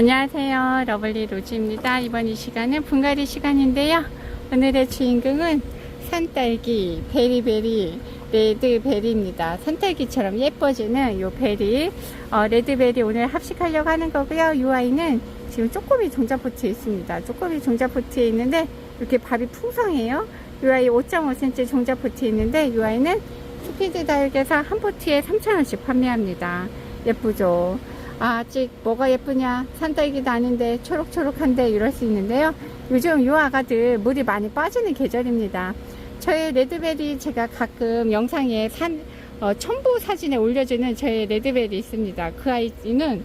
안녕하세요. 러블리 로즈입니다. 이번 이 시간은 분갈이 시간인데요. 오늘의 주인공은 산딸기 베리베리 레드베리입니다. 산딸기처럼 예뻐지는 요 베리 어, 레드베리 오늘 합식하려고 하는 거고요. 이 아이는 지금 쪼꼬미 종자포트에 있습니다. 쪼꼬미 종자포트에 있는데 이렇게 밥이 풍성해요. 이 아이 5.5cm 종자포트에 있는데 이 아이는 스피드 다육에서 한 포트에 3,000원씩 판매합니다. 예쁘죠? 아, 직 뭐가 예쁘냐? 산딸기도 아닌데 초록초록한데 이럴 수 있는데요. 요즘 요 아가들 물이 많이 빠지는 계절입니다. 저의 레드베리 제가 가끔 영상에 산, 어, 첨부 사진에 올려주는 저의 레드베리 있습니다. 그 아이는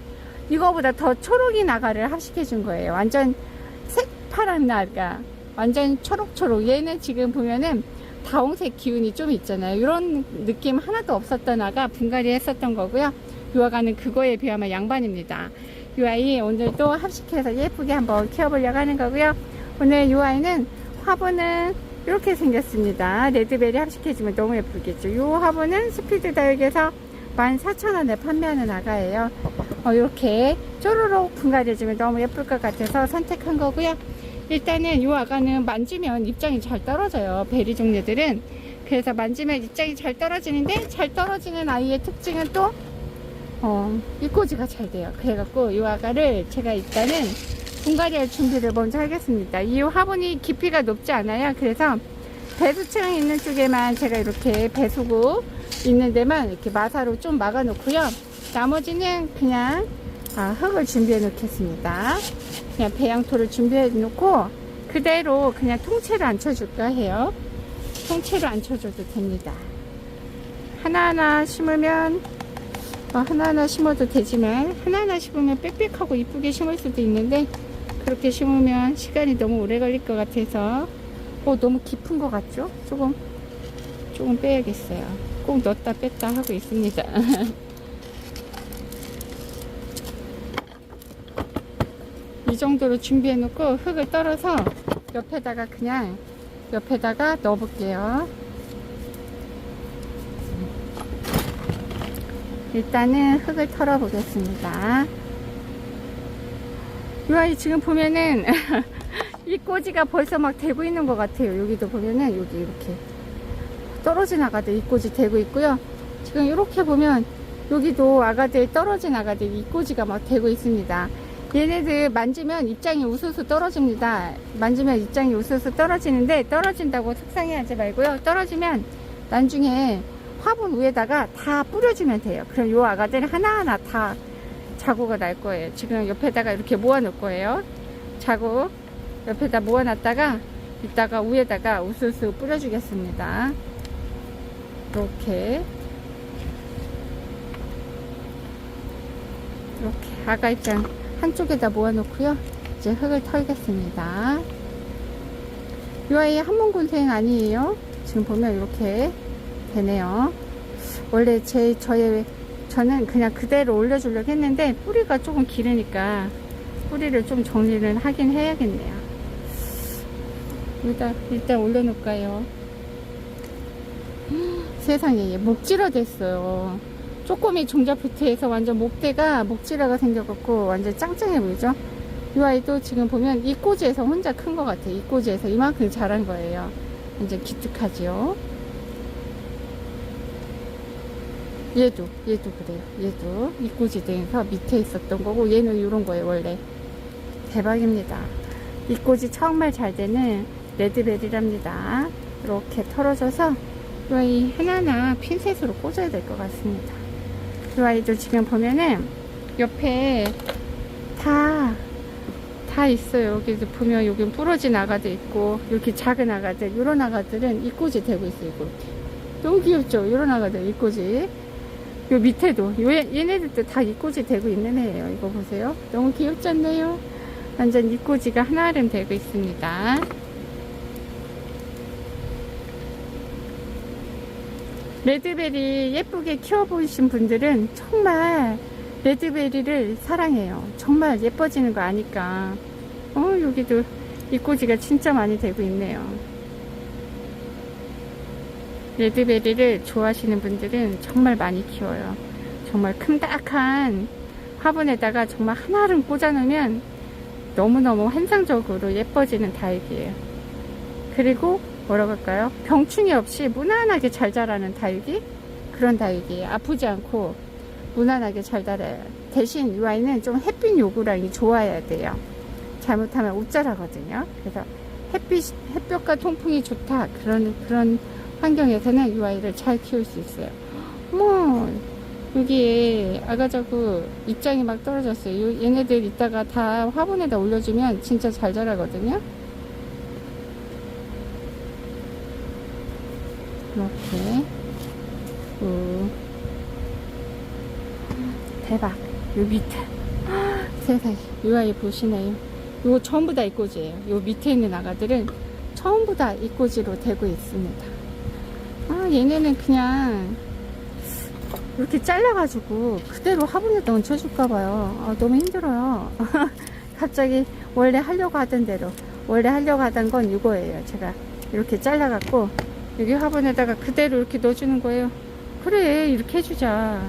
이거보다 더 초록이 나가를 합식해 준 거예요. 완전 새파란 나가. 완전 초록초록. 얘는 지금 보면은 다홍색 기운이 좀 있잖아요. 이런 느낌 하나도 없었던 아가 분갈이 했었던 거고요. 유아가는 그거에 비하면 양반입니다. 이 아이 오늘도 합식해서 예쁘게 한번 키워보려고 하는 거고요. 오늘 이 아이는 화분은 이렇게 생겼습니다. 레드베리 합식해주면 너무 예쁘겠죠. 이 화분은 스피드 다육에서 14,000원에 판매하는 아가예요. 어, 이렇게 쪼르륵 분갈이해주면 너무 예쁠 것 같아서 선택한 거고요. 일단은 이 아가는 만지면 입장이 잘 떨어져요. 베리 종류들은. 그래서 만지면 입장이 잘 떨어지는데 잘 떨어지는 아이의 특징은 또 어, 입꼬지가 잘 돼요. 그래갖고 이 아가를 제가 일단은 분갈이 할 준비를 먼저 하겠습니다. 이 화분이 깊이가 높지 않아요. 그래서 배수층 있는 쪽에만 제가 이렇게 배수구 있는 데만 이렇게 마사로 좀 막아 놓고요. 나머지는 그냥 아, 흙을 준비해 놓겠습니다. 그냥 배양토를 준비해 놓고 그대로 그냥 통째로 앉혀줄까 해요. 통째로 앉혀줘도 됩니다. 하나하나 심으면 어, 하나하나 심어도 되지만 하나하나 심으면 빽빽하고 이쁘게 심을 수도 있는데 그렇게 심으면 시간이 너무 오래 걸릴 것 같아서 어, 너무 깊은 것 같죠? 조금 조금 빼야겠어요. 꼭 넣었다 뺐다 하고 있습니다. 이 정도로 준비해 놓고 흙을 떨어서 옆에다가 그냥 옆에다가 넣어 볼게요. 일단은 흙을 털어 보겠습니다. 이 아이 지금 보면은 이 꼬지가 벌써 막 되고 있는 것 같아요. 여기도 보면은 여기 이렇게 떨어진 아가들 이 꼬지 되고 있고요. 지금 이렇게 보면 여기도 아가들 떨어진 아가들 이 꼬지가 막 되고 있습니다. 얘네들 만지면 입장이 우수수 떨어집니다. 만지면 입장이 우수수 떨어지는데 떨어진다고 속상해하지 말고요. 떨어지면 나중에 화분 위에다가 다 뿌려주면 돼요. 그럼 요 아가들 하나하나 다 자구가 날 거예요. 지금 옆에다가 이렇게 모아 놓을 거예요. 자구 옆에다 모아 놨다가 이따가 위에다가 우수수 뿌려주겠습니다. 이렇게 이렇게 아가 입장 한쪽에다 모아 놓고요. 이제 흙을 털겠습니다. 이 아이 한문군생 아니에요. 지금 보면 이렇게 되네요. 원래 제 저의 저는 그냥 그대로 올려주려고 했는데 뿌리가 조금 기르니까 뿌리를 좀 정리를 하긴 해야겠네요. 일단 일단 올려놓을까요? 세상에 얘 목질화 됐어요. 쪼꼬미 종자피트에서 완전 목대가 목질화가 생겨갖고 완전 짱짱해 보이죠? 이 아이도 지금 보면 이 꼬지에서 혼자 큰 것 같아요. 이 꼬지에서 이만큼 자란 거예요. 완전 기특하지요. 얘도 얘도 그래요 얘도 이꼬지대에서 밑에 있었던 거고 얘는 이런 거예요 원래 대박입니다 이꼬지 정말 잘 되는 레드베리랍니다 이렇게 털어져서 이 하나하나 핀셋으로 꽂아야 될 것 같습니다 이 아이도 지금 보면은 옆에 다다 있어요. 여기도 보면 여기 부러진 아가도 있고 이렇게 작은 아가들 이런 아가들은 이꼬지 되고 있어요. 이렇게 너무 귀엽죠? 이런 아가들 이꼬지 요 밑에도 요 얘네들도 다 이꼬지 되고 있는 애예요. 이거 보세요. 너무 귀엽지 않나요? 완전 이꼬지가 하나름 되고 있습니다. 레드베리 예쁘게 키워보신 분들은 정말 레드베리를 사랑해요. 정말 예뻐지는 거 아니까. 어, 여기도 이꼬지가 진짜 많이 되고 있네요. 레드베리를 좋아하시는 분들은 정말 많이 키워요. 정말 큼닥한 화분에다가 정말 하나를 꽂아놓으면 너무너무 환상적으로 예뻐지는 다육이에요. 그리고 뭐라고 할까요? 병충해 없이 무난하게 잘 자라는 다육이? 그런 다육이에요. 아프지 않고 무난하게 잘 자라요. 대신 이 아이는 좀 햇빛 요구량이 좋아야 돼요. 잘못하면 옷자라거든요. 그래서 햇빛, 햇볕과 통풍이 좋다. 그런, 그런 환경에서는 이 아이를 잘 키울 수 있어요. 뭐, 여기에 아가자구 입장이 막 떨어졌어요. 요- 얘네들 이따가 다 화분에다 올려주면 진짜 잘 자라거든요. 이렇게. 오. 대박. 요 밑에. 세상에. 요 아이 보시네요. 요거 전부 다 이꼬지예요. 요 밑에 있는 아가들은 전부 다 이꼬지로 되고 있습니다. 아, 얘네는 그냥 이렇게 잘라가지고 그대로 화분에다 얹혀줄까봐요. 아, 너무 힘들어요. 갑자기 원래 하려고 하던 대로. 원래 하려고 하던 건 이거예요. 제가 이렇게 잘라갖고 여기 화분에다가 그대로 이렇게 넣어주는 거예요. 그래, 이렇게 해주자.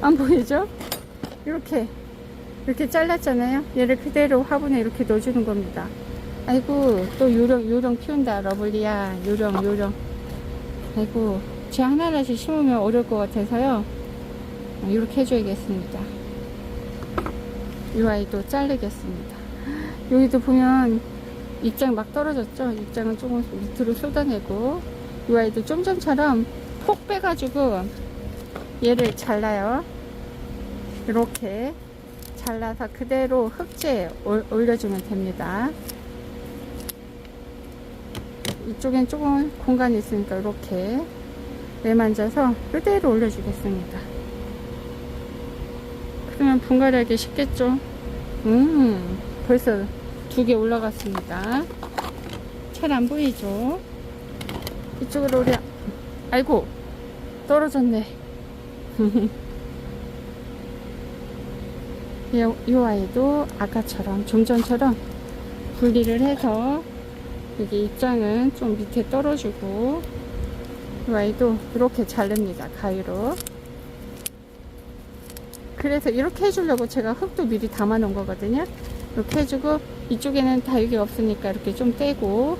안 보이죠? 이렇게. 이렇게 잘랐잖아요. 얘를 그대로 화분에 이렇게 넣어주는 겁니다. 아이고, 또 요령, 요령 키운다. 러블리야. 요령, 요령. 아이고, 제 하나하나씩 심으면 어려울 것 같아서요. 어, 이렇게 해줘야겠습니다. 이 아이도 자르겠습니다. 여기도 보면 입장 막 떨어졌죠? 입장은 조금 밑으로 쏟아내고, 이 아이도 좀 전처럼 폭 빼가지고 얘를 잘라요. 이렇게 잘라서 그대로 흙지에 올- 올려주면 됩니다. 이쪽엔 조금 공간이 있으니까 이렇게 내만져서 그대로 올려주겠습니다. 그러면 분갈이하기 쉽겠죠? 음, 벌써 두 개 올라갔습니다. 잘 안 보이죠? 이쪽으로 우리, 아이고, 떨어졌네. 이, 이 아이도 아까처럼, 좀 전처럼 분리를 해서 여기 입장은 좀 밑에 떨어주고 이 아이도 이렇게 자릅니다 가위로. 그래서 이렇게 해주려고 제가 흙도 미리 담아 놓은 거거든요. 이렇게 해주고 이쪽에는 다육이 없으니까 이렇게 좀 떼고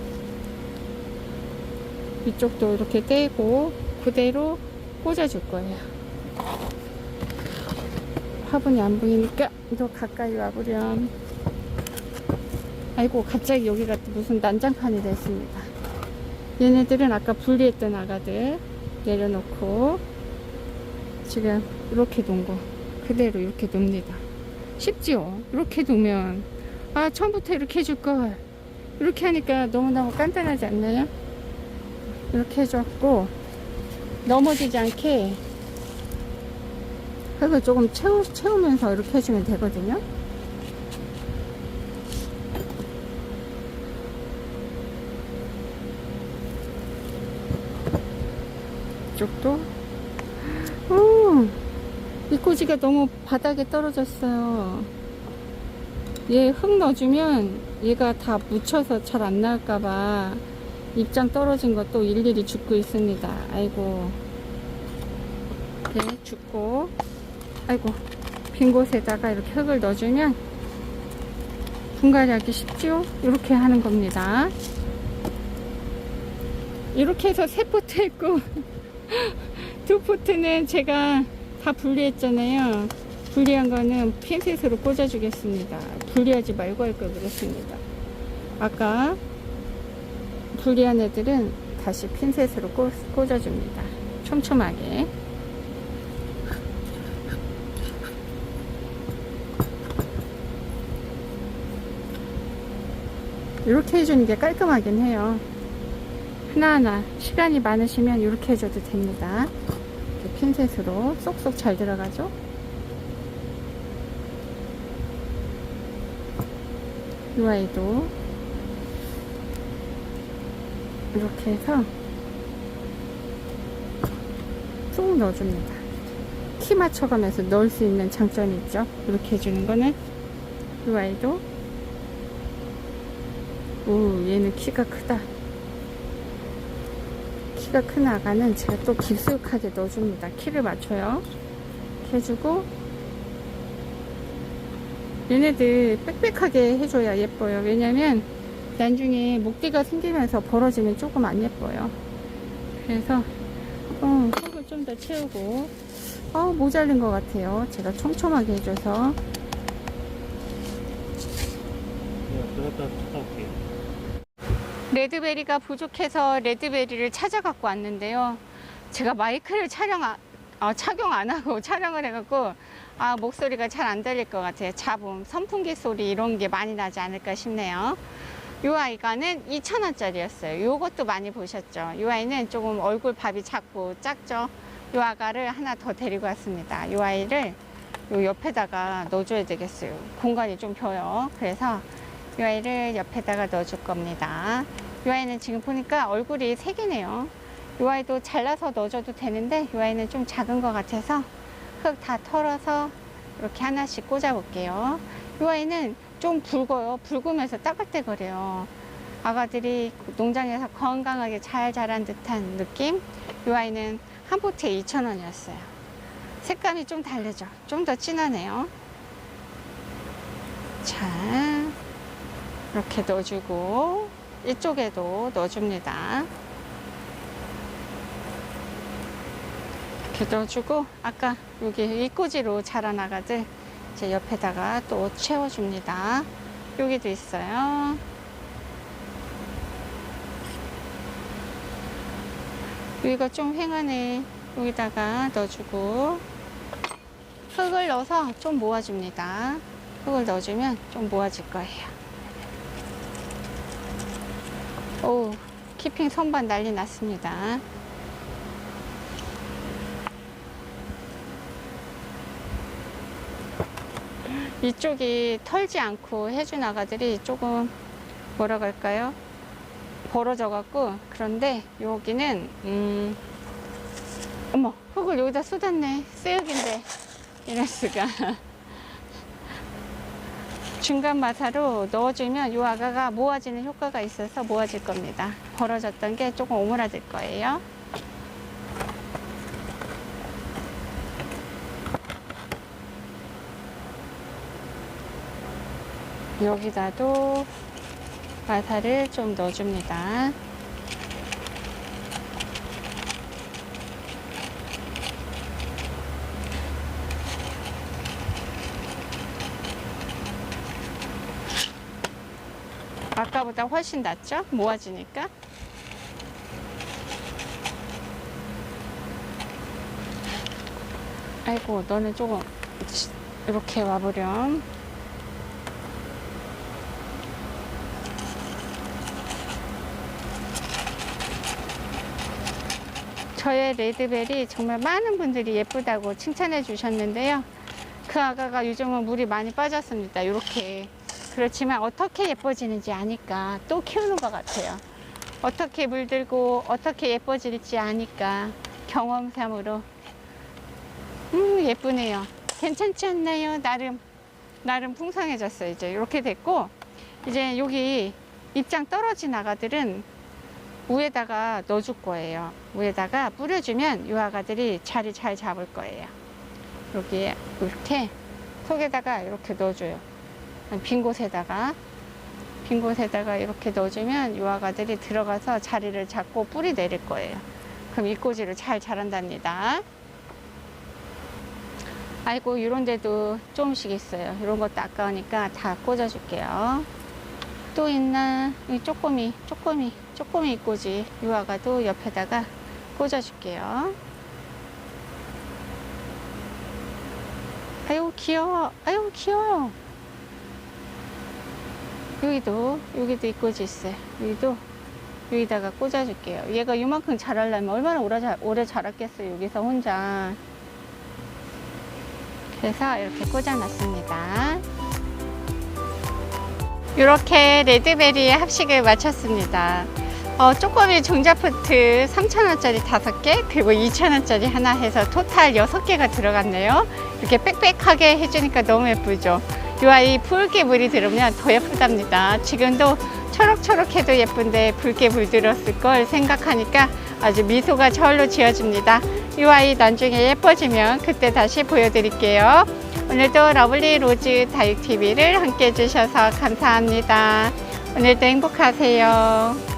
이쪽도 이렇게 떼고 그대로 꽂아 줄 거예요. 화분이 안 보이니까 더 가까이 와보렴 아이고 갑자기 여기가 또 무슨 난장판이 됐습니다. 얘네들은 아까 분리했던 아가들 내려놓고 지금 이렇게 놓은 거 그대로 이렇게 놉니다. 쉽지요? 이렇게 놓으면 아 처음부터 이렇게 해줄걸. 이렇게 하니까 너무너무 간단하지 않나요? 이렇게 해줬고 넘어지지 않게 흙을 조금 채우, 채우면서 이렇게 해주면 되거든요 이쪽도? 오, 이 꼬지가 너무 바닥에 떨어졌어요. 얘 흙 넣어주면 얘가 다 묻혀서 잘 안 나올까봐 입장 떨어진 것도 일일이 줍고 있습니다. 아이고. 이렇게 줍고. 아이고 빈 곳에다가 이렇게 흙을 넣어주면 분갈이 하기 쉽죠 이렇게 하는 겁니다. 이렇게 해서 세 포트 했고 두 포트는 제가 다 분리했잖아요. 분리한 거는 핀셋으로 꽂아주겠습니다. 분리하지 말고 할 걸 그랬습니다. 아까 분리한 애들은 다시 핀셋으로 꽂, 꽂아줍니다. 촘촘하게. 이렇게 해주는 게 깔끔하긴 해요. 하나하나 시간이 많으시면 이렇게 해줘도 됩니다. 이렇게 핀셋으로 쏙쏙 잘 들어가죠. 이 아이도 이렇게 해서 쏙 넣어줍니다. 키 맞춰가면서 넣을 수 있는 장점이 있죠. 이렇게 해주는 거는 이 아이도 오 얘는 키가 크다. 키가 큰 아가는 제가 또 깊숙하게 넣어줍니다. 키를 맞춰요. 이렇게 해주고 얘네들 빽빽하게 해줘야 예뻐요. 왜냐면 나중에 목대가 생기면서 벌어지면 조금 안 예뻐요. 그래서 어, 흙을 좀 더 채우고 어, 모자른 것 같아요. 제가 촘촘하게 해줘서 들었다 갔다 올게요. 레드베리가 부족해서 레드베리를 찾아갖고 왔는데요. 제가 마이크를 촬영 아, 어, 착용 안 하고 촬영을 해갖고 아, 목소리가 잘 안 들릴 것 같아요. 잡음, 선풍기 소리 이런 게 많이 나지 않을까 싶네요. 이 아이가는 2,000원짜리였어요. 요것도 많이 보셨죠? 이 아이는 조금 얼굴 밥이 작고 작죠? 이 아가를 하나 더 데리고 왔습니다. 이 아이를 요 옆에다가 넣어줘야 되겠어요. 공간이 좀 벼요. 그래서 이 아이를 옆에다가 넣어줄 겁니다. 이 아이는 지금 보니까 얼굴이 세 개네요. 이 아이도 잘라서 넣어줘도 되는데 이 아이는 좀 작은 것 같아서 흙 다 털어서 이렇게 하나씩 꽂아 볼게요. 이 아이는 좀 붉어요. 붉으면서 따글따글해요. 아가들이 농장에서 건강하게 잘 자란 듯한 느낌. 이 아이는 한 포트에 2,000원이었어요. 색감이 좀 다르죠. 좀 더 진하네요. 자, 이렇게 넣어주고 이쪽에도 넣어줍니다. 이렇게 넣어주고 아까 여기 이꼬지로 자라나가들 이제 옆에다가 또 채워줍니다. 여기도 있어요. 여기가 좀 횡하네. 여기다가 넣어주고 흙을 넣어서 좀 모아줍니다. 흙을 넣어주면 좀 모아질 거예요. 오, 키핑 선반 난리 났습니다. 이쪽이 털지 않고 해준 아가들이 조금 뭐라 할까요? 벌어져 갖고 그런데 여기는 음 어머 흙을 여기다 쏟았네 쓰레기인데 이럴 수가 중간 마사로 넣어주면 이 아가가 모아지는 효과가 있어서 모아질 겁니다 벌어졌던 게 조금 오므라질 거예요 여기다도 마사를 좀 넣어줍니다. 아까보다 훨씬 낫죠? 모아지니까. 아이고, 너는 조금 이렇게 와보렴. 저의 레드벨이 정말 많은 분들이 예쁘다고 칭찬해 주셨는데요. 그 아가가 요즘은 물이 많이 빠졌습니다. 이렇게. 그렇지만 어떻게 예뻐지는지 아니까 또 키우는 것 같아요. 어떻게 물들고 어떻게 예뻐질지 아니까 경험삼으로. 음, 예쁘네요. 괜찮지 않나요? 나름, 나름 풍성해졌어요. 이제 이렇게 됐고, 이제 여기 입장 떨어진 아가들은 위에다가 넣어줄 거예요. 위에다가 뿌려주면 이 아가들이 자리 잘 잡을 거예요. 여기에 이렇게 속에다가 이렇게 넣어줘요. 빈 곳에다가 빈 곳에다가 이렇게 넣어주면 이 아가들이 들어가서 자리를 잡고 뿌리 내릴 거예요. 그럼 이꼬지를 잘 자란답니다. 아이고 이런 데도 조금씩 있어요. 이런 것도 아까우니까 다 꽂아줄게요. 또 있나? 이 쪼꼬미, 쪼꼬미, 쪼꼬미 이꼬지. 유아가도 옆에다가 꽂아줄게요. 아유, 귀여워. 아유, 귀여워. 여기도, 여기도 이꼬지 있어요. 여기도, 여기다가 꽂아줄게요. 얘가 이만큼 자라려면 얼마나 오래, 자, 오래 자랐겠어요. 여기서 혼자. 그래서 이렇게 꽂아놨습니다. 이렇게 레드베리의 합식을 마쳤습니다. 어, 쪼꼬미 종자포트 3,000원짜리 5개, 그리고 2,000원짜리 하나 해서 토탈 6개가 들어갔네요. 이렇게 빽빽하게 해주니까 너무 예쁘죠? 이 아이 붉게 물이 들으면 더 예쁘답니다. 지금도 초록초록해도 예쁜데 붉게 물들었을 걸 생각하니까 아주 미소가 저울로 지어집니다. 이 아이 나중에 예뻐지면 그때 다시 보여드릴게요. 오늘도 러블리 로즈 다육TV를 함께 해주셔서 감사합니다. 오늘도 행복하세요.